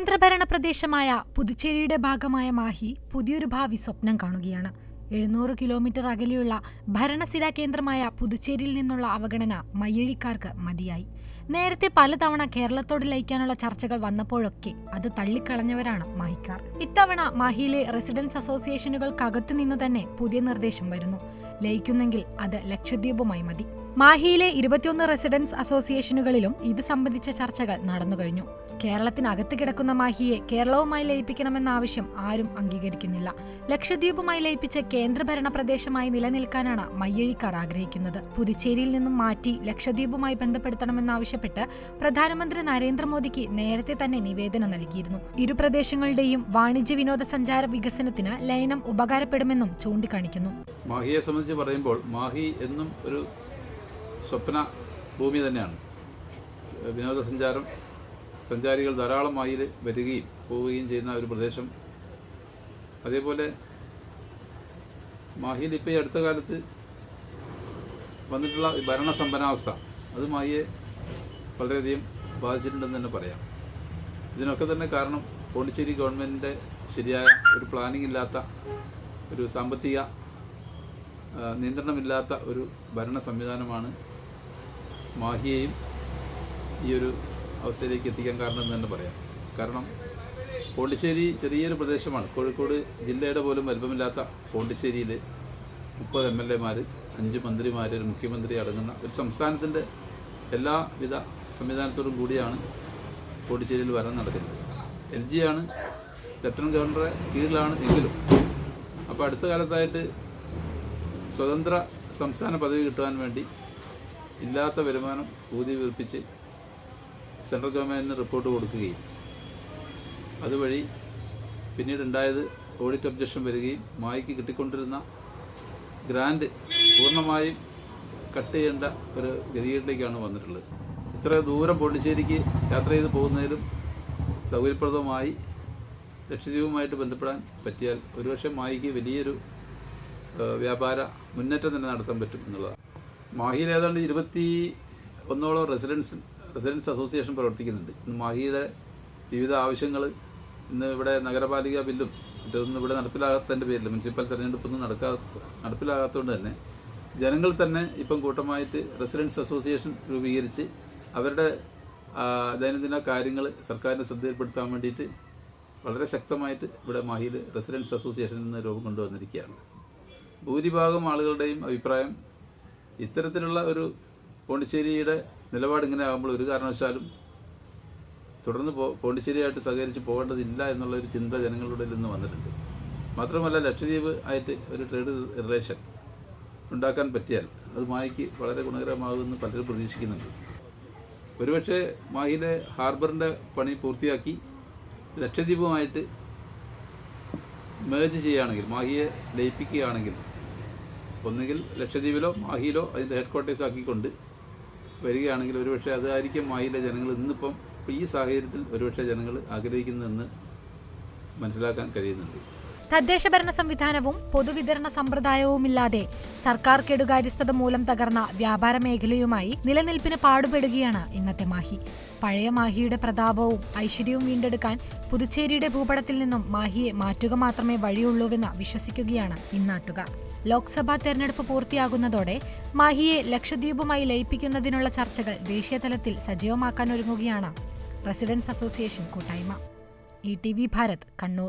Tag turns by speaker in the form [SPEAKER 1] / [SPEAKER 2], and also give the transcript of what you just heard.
[SPEAKER 1] കേന്ദ്രഭരണ പ്രദേശമായ പുതുച്ചേരിയുടെ ഭാഗമായ മാഹി പുതിയൊരു ഭാവി സ്വപ്നം കാണുകയാണ്. എഴുന്നൂറ് കിലോമീറ്റർ അകലെയുള്ള ഭരണസിരാ കേന്ദ്രമായ പുതുച്ചേരിയിൽ നിന്നുള്ള അവഗണന മയ്യഴിക്കാർക്ക് മതിയായി. നേരത്തെ പലതവണ കേരളത്തോട് ലയിക്കാനുള്ള ചർച്ചകൾ വന്നപ്പോഴൊക്കെ അത് തള്ളിക്കളഞ്ഞവരാണ് മാഹിക്കാർ. ഇത്തവണ മാഹിയിലെ റെസിഡൻസ് അസോസിയേഷനുകൾക്കകത്തു നിന്ന് തന്നെ പുതിയ നിർദ്ദേശം വരുന്നു. ലയിക്കുന്നെങ്കിൽ അത് ലക്ഷദ്വീപുമായി മതി. മാഹിയിലെ ഇരുപത്തിയൊന്ന് റെസിഡൻസ് അസോസിയേഷനുകളിലും ഇത് സംബന്ധിച്ച ചർച്ചകൾ നടന്നു കഴിഞ്ഞു. കേരളത്തിനകത്ത് കിടക്കുന്ന മാഹിയെ കേരളവുമായി ലയിപ്പിക്കണമെന്ന ആവശ്യം ആരും അംഗീകരിക്കുന്നില്ല. ലക്ഷദ്വീപുമായി ലയിപ്പിച്ച് കേന്ദ്രഭരണ പ്രദേശമായി നിലനിൽക്കാനാണ് മയ്യഴിക്കാർ ആഗ്രഹിക്കുന്നത്. പുതുച്ചേരിയിൽ നിന്നും മാറ്റി ലക്ഷദ്വീപുമായി ബന്ധപ്പെടുത്തണമെന്നാവശ്യപ്പെട്ട് പ്രധാനമന്ത്രി നരേന്ദ്രമോദിക്ക് നേരത്തെ തന്നെ നിവേദനം നൽകിയിരുന്നു. ഇരു പ്രദേശങ്ങളുടെയും വാണിജ്യ വിനോദസഞ്ചാര വികസനത്തിന് ലയനം ഉപകാരപ്പെടുമെന്നും ചൂണ്ടിക്കാണിക്കുന്നു.
[SPEAKER 2] മാഹിയെ സംബന്ധിച്ച് പറയുമ്പോൾ മാഹി എന്നും ഒരു സ്വപ്ന ഭൂമി തന്നെയാണ്. വിനോദസഞ്ചാരം സഞ്ചാരികൾ ധാരാളമായി വരികയും പോവുകയും ചെയ്യുന്ന ഒരു പ്രദേശം. അതേപോലെ മാഹിയിൽ ഇപ്പോൾ ഈ അടുത്ത കാലത്ത് വന്നിട്ടുള്ള ഭരണസമ്പന്നാവസ്ഥ ഭരണ സമ്പന്നാവസ്ഥ അത് മാഹിയെ വളരെയധികം ബാധിച്ചിട്ടുണ്ടെന്ന് തന്നെ പറയാം. ഇതിനൊക്കെ തന്നെ കാരണം പോണ്ടിച്ചേരി ഗവൺമെന്റിന്റെ ശരിയായ ഒരു പ്ലാനിംഗ് ഇല്ലാത്ത ഒരു സാമ്പത്തിക നിയന്ത്രണമില്ലാത്ത ഒരു ഭരണ സംവിധാനമാണ് മാഹിയെയും ഈ ഒരു അവസ്ഥയിലേക്ക് എത്തിക്കാൻ കാരണം എന്ന് തന്നെ പറയാം. കാരണം പോണ്ടിശ്ശേരി ചെറിയൊരു പ്രദേശമാണ്. കോഴിക്കോട് ജില്ലയുടെ പോലും വലുപ്പമില്ലാത്ത പോണ്ടിശ്ശേരിയിൽ മുപ്പത് എം എൽ എമാർ അഞ്ച് മന്ത്രിമാർ ഒരു മുഖ്യമന്ത്രി അടങ്ങുന്ന ഒരു സംസ്ഥാനത്തിന്റെ എല്ലാവിധ സംവിധാനത്തോടും കൂടിയാണ് പോണ്ടിച്ചേരിയിൽ വരാൻ നടക്കുന്നത്. എൽ ജി ആണ് ലഫ്റ്റനന്റ് ഗവർണറെ കീഴിലാണ് എങ്കിലും അപ്പോൾ അടുത്ത കാലത്തായിട്ട് സ്വതന്ത്ര സംസ്ഥാന പദവി കിട്ടുവാൻ വേണ്ടി ഇല്ലാത്ത വരുമാനം ഊതി വീർപ്പിച്ച് സെൻട്രൽ ഗവൺമെന്റിന് റിപ്പോർട്ട് കൊടുക്കുകയും അതുവഴി പിന്നീടുണ്ടായത് ഓഡിറ്റ് ഒബ്ജക്ഷൻ വരികയും മായിക്ക് കിട്ടിക്കൊണ്ടിരുന്ന ഗ്രാൻഡ് പൂർണമായും കട്ട് ചെയ്യേണ്ട ഒരു ഗതികേട്ടിലേക്കാണ് വന്നിട്ടുള്ളത്. ഇത്ര ദൂരം പോണ്ടിച്ചേരിക്ക് യാത്ര ചെയ്ത് പോകുന്നതിലും സൗകര്യപ്രദമായി ലക്ഷദ്വീപുമായിട്ട് ബന്ധപ്പെടാൻ പറ്റിയാൽ ഒരുപക്ഷെ മായിക്ക് വലിയൊരു വ്യാപാര മുന്നേറ്റം തന്നെ നടത്താൻ പറ്റും എന്നുള്ളതാണ്. മാഹിയിൽ ഏതാണ്ട് ഇരുപത്തി ഒന്നോളം റെസിഡൻസ് റെസിഡൻസ് അസോസിയേഷൻ പ്രവർത്തിക്കുന്നുണ്ട്. ഇന്ന് മാഹിയുടെ വിവിധ ആവശ്യങ്ങൾ ഇന്ന് ഇവിടെ നഗരപാലിക ബില്ലും മറ്റൊന്നും ഇവിടെ നടപ്പിലാകാത്തതിന്റെ പേരിൽ മുനിസിപ്പൽ തെരഞ്ഞെടുപ്പൊന്നും നടക്കാ നടപ്പിലാകാത്തതുകൊണ്ട് തന്നെ ജനങ്ങൾ തന്നെ ഇപ്പം കൂട്ടമായിട്ട് റെസിഡൻസ് അസോസിയേഷൻ രൂപീകരിച്ച് അവരുടെ ദൈനംദിന കാര്യങ്ങൾ സർക്കാരിന്റെ ശ്രദ്ധയിൽപ്പെടുത്താൻ വേണ്ടിയിട്ട് വളരെ ശക്തമായിട്ട് ഇവിടെ മാഹിയിൽ റെസിഡൻസ് അസോസിയേഷൻ എന്ന രൂപം കൊണ്ടുവന്നിരിക്കുകയാണ്. ഭൂരിഭാഗം ആളുകളുടെയും അഭിപ്രായം ഇത്തരത്തിലുള്ള ഒരു പോണ്ടിച്ചേരിയുടെ നിലപാട് ഇങ്ങനെ ആകുമ്പോൾ ഒരു കാരണവശാലും തുടർന്ന് പോണ്ടിച്ചേരിയായിട്ട് സഹകരിച്ച് പോകേണ്ടതില്ല എന്നുള്ള ഒരു ചിന്ത ജനങ്ങളുടെ നിന്ന് വന്നിട്ടുണ്ട്. മാത്രമല്ല ലക്ഷദ്വീപ് ആയിട്ട് ഒരു ട്രേഡ് റിലേഷൻ ഉണ്ടാക്കാൻ പറ്റിയാൽ അത് മായിക്ക് വളരെ ഗുണകരമാകുമെന്ന് പലരും പ്രതീക്ഷിക്കുന്നുണ്ട്. ഒരുപക്ഷെ മാഹിയിലെ ഹാർബറിന്റെ പണി പൂർത്തിയാക്കി ലക്ഷദ്വീപുമായിട്ട് മേജ് ചെയ്യുകയാണെങ്കിൽ മാഹിയെ ലയിപ്പിക്കുകയാണെങ്കിൽ ഒന്നുകിൽ ലക്ഷദ്വീപിലോ മാഹിയിലോ അതിന്റെ ഹെഡ് ക്വാർട്ടേഴ്സ് ആക്കിക്കൊണ്ട് വരികയാണെങ്കിൽ ഒരുപക്ഷെ അതായിരിക്കും മാഹിയിലെ ജനങ്ങൾ ഇന്നിപ്പം ഈ സാഹചര്യത്തിൽ ഒരുപക്ഷെ ജനങ്ങൾ ആഗ്രഹിക്കുന്നതെന്ന് മനസ്സിലാക്കാൻ കഴിയുന്നുണ്ട്.
[SPEAKER 1] തദ്ദേശ ഭരണ സംവിധാനവും പൊതുവിതരണ സമ്പ്രദായവുമില്ലാതെ സർക്കാർ കെടുകാര്യസ്ഥത മൂലം തകർന്ന വ്യാപാര മേഖലയുമായി നിലനിൽപ്പിന് പാടുപെടുകയാണ് ഇന്നത്തെ മാഹി. പഴയ മാഹിയുടെ പ്രതാപവും ഐശ്വര്യവും വീണ്ടെടുക്കാൻ പുതുച്ചേരിയുടെ ഭൂപടത്തിൽ നിന്നും മാഹിയെ മാറ്റുക മാത്രമേ വഴിയുള്ളൂവെന്ന് വിശ്വസിക്കുകയാണ് ഇന്നാട്ടുക ലോക്സഭാ തെരഞ്ഞെടുപ്പ് പൂർത്തിയാകുന്നതോടെ മാഹിയെ ലക്ഷദ്വീപുമായി ലയിപ്പിക്കുന്നതിനുള്ള ചർച്ചകൾ ദേശീയതലത്തിൽ സജീവമാക്കാനൊരുങ്ങുകയാണ് റെസിഡൻസ് അസോസിയേഷൻ കൂട്ടായ്മ. E T V Bharat Kannur.